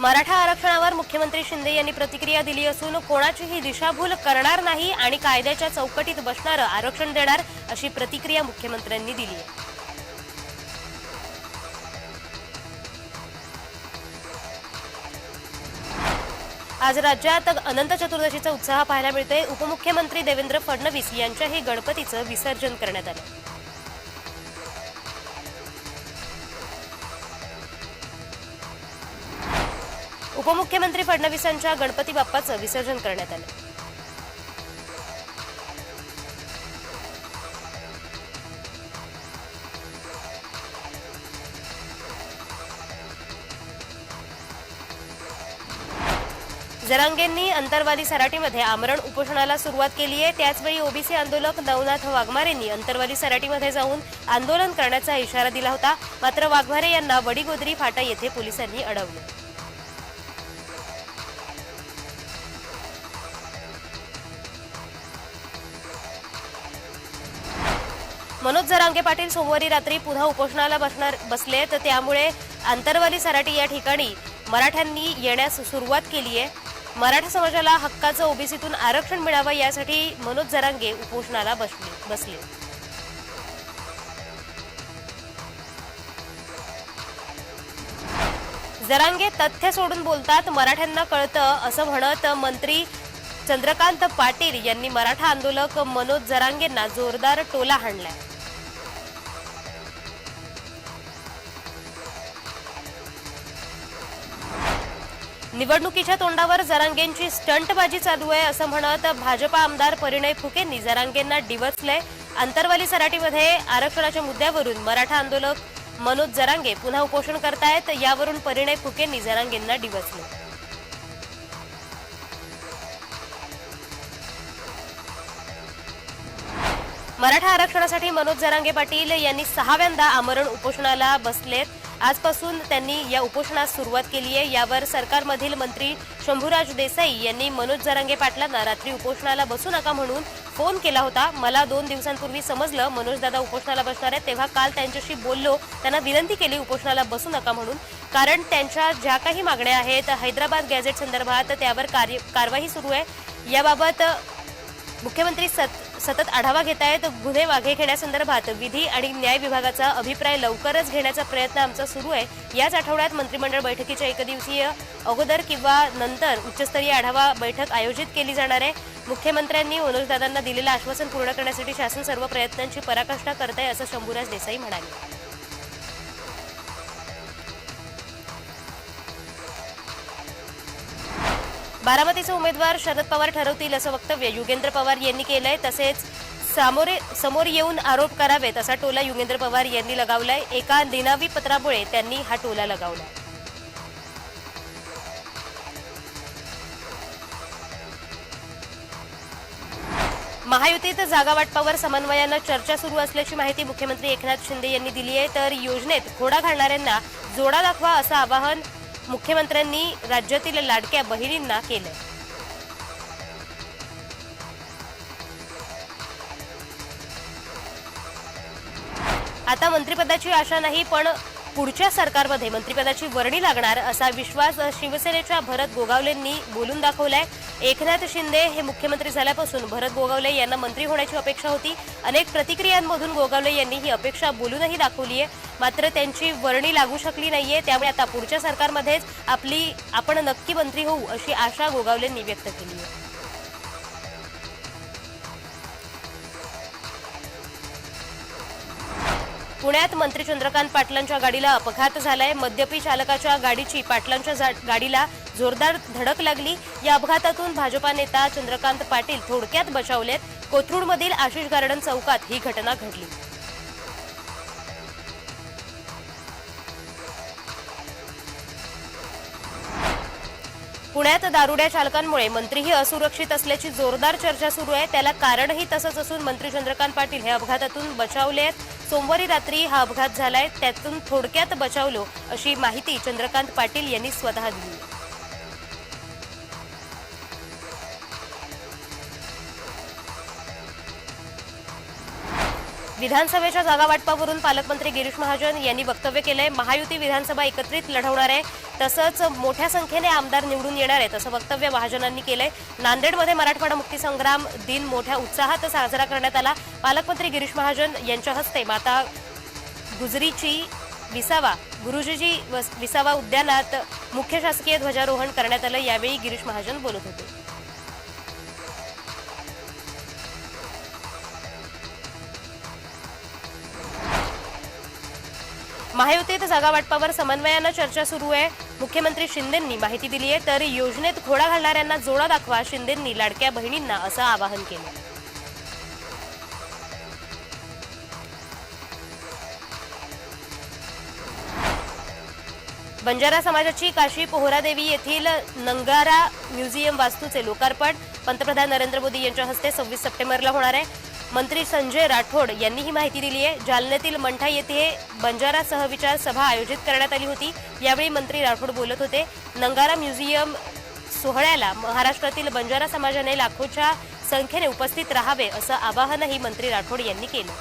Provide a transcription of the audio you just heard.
मराठा आरक्षणावर मुख्यमंत्री शिंदे यांनी प्रतिक्रिया दिली असून कोणाचीही दिशाभूल करणार नाही आणि कायद्याच्या चौकटीत बसणारं आरक्षण देणार अशी प्रतिक्रिया मुख्यमंत्र्यांनी दिली आहे. आज राज्यात अनंत चतुर्दशीचा उत्साह पाहायला मिळतोय. उपमुख्यमंत्री देवेंद्र फडणवीस यांच्याही गणपतीचं विसर्जन करण्यात आलं. उपमुख्यमंत्री फडणवीसांच्या गणपती बाप्पाचं विसर्जन करण्यात आलं. जरांगेंनी अंतरवादी सराटीमध्ये आमरण उपोषणाला सुरुवात केली आहे त्याचवेळी ओबीसी आंदोलक नवनाथ वाघमारेंनी अंतरवादी सराटीमध्ये जाऊन आंदोलन करण्याचा इशारा दिला होता. मात्र वाघमारे यांना वडीगोदरी फाटा येथे पोलिसांनी अडवले. मनोज जरांगे पाटील सोमवारी रात्री पुन्हा उपोषणाला बसणार बसले तर त्यामुळे आंतरवाली सराटी या ठिकाणी मराठ्यांनी येण्यास सुरुवात केली आहे. मराठा समाजाला हक्काचं ओबीसीतून आरक्षण मिळावं यासाठी मनोज जरांगे उपोषणाला बसले बसले. जरांगे तथ्य सोडून बोलतात मराठ्यांना कळतं असं म्हणत मंत्री चंद्रकांत पाटील यांनी मराठा आंदोलक मनोज जरांगेंना जोरदार टोला हाणलाय. निवडणुकीच्या तोंडावर जरांगेंची स्टंटबाजी चालू आहे असं म्हणत भाजपा आमदार परिणय फुकेंनी जरांगेंना डिवचलंय. अंतरवाली सराटीमध्ये आरक्षणाच्या मुद्द्यावरून मराठा आंदोलक मनोज जरांगे पुन्हा उपोषण करतायत. यावरून परिणय फुकेंनी जरांगेंना डिवचले मराठा आरक्षणासाठी मनोज जरांगे पाटील यांनी सहाव्यांदा आमरण उपोषणाला बसलेत. आजपासून त्यांनी या उपोषणास सुरुवात केली आहे. यावर सरकारमधील मंत्री शंभूराज देसाई यांनी मनोज जरांगे पाटलांना रात्री उपोषणाला बसू नका म्हणून फोन केला होता. मला दोन दिवसांपूर्वी समजलं मनोजदादा उपोषणाला बसणार आहेत. तेव्हा काल त्यांच्याशी बोललो. त्यांना विनंती केली उपोषणाला बसू नका म्हणून. कारण त्यांच्या ज्या काही मागण्या आहेत हैदराबाद गॅझेट संदर्भात त्यावर कार्य कारवाई सुरू आहे. याबाबत मुख्यमंत्री सत सतत आढावा घेत आहेत. गुन्हे वाघे घेण्यासंदर्भात विधी आणि न्याय विभागाचा अभिप्राय लवकरच घेण्याचा प्रयत्न आमचा सुरू आहे. याच आठवड्यात मंत्रिमंडळ बैठकीच्या एकदिवसीय अगोदर किंवा नंतर उच्चस्तरीय आढावा बैठक आयोजित केली जाणार आहे. मुख्यमंत्र्यांनी मनोजदादांना दिलेलं आश्वासन पूर्ण करण्यासाठी शासन सर्व प्रयत्नांची पराकाष्ठा करत आहे असं शंभूराज देसाई म्हणाले. बारामतीचे उमेदवार शरद पवार ठरवतील असं वक्तव्य युगेंद्र पवार यांनी केलंय. तसेच सामोरे समोर येऊन आरोप करावेत असा टोला युगेंद्र पवार यांनी लगावलाय. एका निनावी पत्रामुळे त्यांनी हा टोला लगावलाय महायुतीत जागा वाटपावर समन्वयानं चर्चा सुरू असल्याची माहिती मुख्यमंत्री एकनाथ शिंदे यांनी दिली आहे. तर योजनेत घोडा घालणाऱ्यांना जोडा दाखवा असं आवाहन मुख्यमंत्र्यांनी राज्यातील लाडक्या बहिणींना केलं आता मंत्रिपदाची आशा नाही पण पुढच्या सरकारमध्ये मंत्रिपदाची वर्णी लागणार असा विश्वास शिवसेनेच्या भरत गोगावलेंनी बोलून दाखवलाय. एकनाथ शिंदे हे मुख्यमंत्री झाल्यापासून भरत गोगावले यांना मंत्री होण्याची अपेक्षा होती. अनेक प्रतिक्रियांमधून गोगावले यांनी ही अपेक्षा बोलूनही दाखवली आहे मात्र त्यांची वर्णी लागू शकली नाहीये. त्यामुळे आता पुढच्या सरकारमध्येच आपली आपण नक्की मंत्री होऊ अशी आशा गोगावलेंनी व्यक्त केली आहे पुण्यात मंत्री चंद्रकांत पाटलांच्या गाडीला अपघात झालाय. मद्यपी चालकाच्या गाडीची पाटलांच्या गाडीला जोरदार धडक लागली. या अपघातातून भाजपा नेता चंद्रकांत पाटील थोडक्यात बचावलेत. कोथरूडमधील आशिष गार्डन चौकात ही घटना घडली. पुण्यात दारुड्या चालकांमुळे मंत्रीही असुरक्षित असल्याची जोरदार चर्चा सुरू आहे. त्याला कारणही तसंच असून मंत्री चंद्रकांत पाटील हे अपघातातून बचावले आहेत. सोमवारी रात्री हा अपघात झालाय त्यातून थोडक्यात बचावलो अशी माहिती चंद्रकांत पाटील यांनी स्वतः दिली. विधानसभेच्या जागावाटपावरून पालकमंत्री गिरीश महाजन यांनी वक्तव्य केलंय. महायुती विधानसभा एकत्रित लढवणार आहे. तसंच मोठ्या संख्येने आमदार निवडून येणार आहेत असं वक्तव्य महाजनांनी केलंय. नांदेडमध्ये मराठवाडा मुक्तीसंग्राम दिन मोठ्या उत्साहात साजरा करण्यात आला. पालकमंत्री गिरीश महाजन यांच्या हस्ते माता गुजरीची विसावा गुरुजीजी वस- विसावा उद्यानात मुख्य शासकीय ध्वजारोहण करण्यात आलं. यावेळी गिरीश महाजन बोलत होते. महायुतीत जागा वाटपावर समन्वयानं चर्चा सुरू आहे. मुख्यमंत्री शिंदेंनी माहिती दिली आहे तर योजनेत घोडा घालणाऱ्यांना जोडा दाखवा शिंदेंनी लाडक्या बहिणींना असं आवाहन केलं. बंजारा समाजाची काशी पोहरादेवी येथील नंगारा म्युझियम वास्तूचे लोकार्पण पंतप्रधान नरेंद्र मोदी यांच्या हस्ते सव्वीस सप्टेंबरला होणार आहे. मंत्री संजय राठोड यांनी ही माहिती दिली आहे. जालन्यातील मंठा येथे बंजारा सहविचार सभा आयोजित करण्यात आली होती. यावेळी मंत्री राठोड बोलत होते नंगारा म्युझियम सोहळ्याला महाराष्ट्रातील बंजारा समाजाने लाखोच्या संख्येने उपस्थित राहावे असं आवाहनही मंत्री राठोड यांनी केलं.